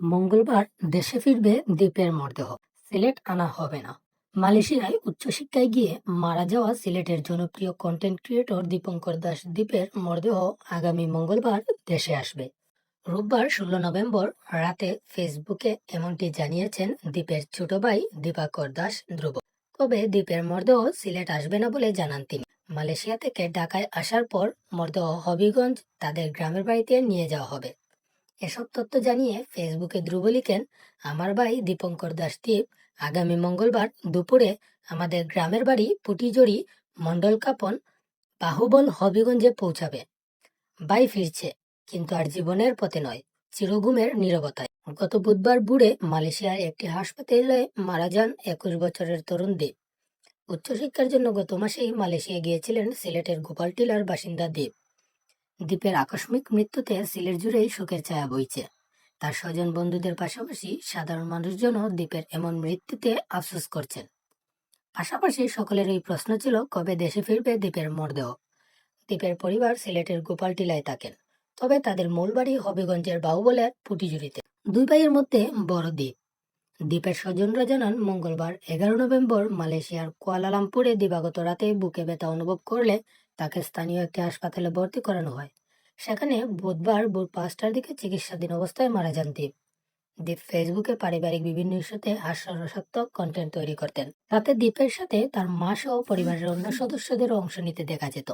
মঙ্গলবার দেশে ফিরবে দ্বীপের মরদেহ। সিলেট আনা হবে না। মালয়েশিয়ায় উচ্চশিক্ষায় গিয়ে মারা যাওয়া সিলেটের জনপ্রিয় কন্টেন্ট ক্রিয়েটর দীপঙ্কর দাস দ্বীপের মরদেহ আগামী মঙ্গলবার দেশে আসবে। রোববার ষোলো নভেম্বর রাতে ফেসবুকে এমনটি জানিয়েছেন দ্বীপের ছোট ভাই দীপাকর দাস ধ্রুব। তবে দ্বীপের মরদেহ সিলেট আসবে না বলে জানান তিনি। মালয়েশিয়া থেকে ঢাকায় আসার পর মরদেহ হবিগঞ্জ তাদের গ্রামের বাড়িতে নিয়ে যাওয়া হবে। এসব তথ্য জানিয়ে ফেসবুকে ধ্রুব লিখেন, আমার ভাই দীপঙ্কর দাস দ্বীপ আগামী মঙ্গলবার দুপুরে আমাদের গ্রামের বাড়ি পুটিজড়ি মণ্ডল কাপন বাহুবল হবিগঞ্জে পৌঁছাবে। ভাই ফিরছে, কিন্তু আর জীবনের পথে নয় চিরঘুমের নীরবতায়। গত বুধবার বুড়ে মালয়েশিয়ার একটি হাসপাতালে মারা যান একুশ বছরের তরুণ দ্বীপ উচ্চশিক্ষার জন্য গত মাসেই মালয়েশিয়া গিয়েছিলেন সিলেটের গোপালটিলার বাসিন্দা দ্বীপ দ্বীপের আকস্মিক মৃত্যুতে সিলেট জুড়েই শোকের ছায়া বইছে। তার স্বজন বন্ধুদের পাশাপাশি সাধারণ মানুষজনও দ্বীপের এমন মৃত্যুতে আফসোস করছেন। পাশাপাশি সকলের এই প্রশ্ন ছিল, কবে দেশে ফিরবে দ্বীপের মরদেহ? দ্বীপের পরিবার সিলেটের গোপালটিলায় থাকেন, তবে তাদের মূল বাড়ি হবিগঞ্জের বাহুবলের পুটিজুড়িতে দুই ভাইয়ের মধ্যে বড় দ্বীপ। দ্বীপের স্বজনরা জানান, মঙ্গলবার এগারো নভেম্বর মালয়েশিয়ার কুয়ালালামপুরে দিবাগত রাতে বুকে ব্যথা অনুভব করলে তাকে স্থানীয় একটি হাসপাতালে ভর্তি করানো হয়। সেখানে বুধবার ভোর পাঁচটার দিকে চিকিৎসাধীন অবস্থায় মারা যান দীপ। দীপ ফেসবুকে পারিবারিক বিভিন্ন ইস্যুতে হাস্যরসাত্মক কন্টেন্ট তৈরি করতেন। তাতে দীপের সাথে তার মা সহ পরিবারের অন্য সদস্যদেরও অংশ নিতে দেখা যেত।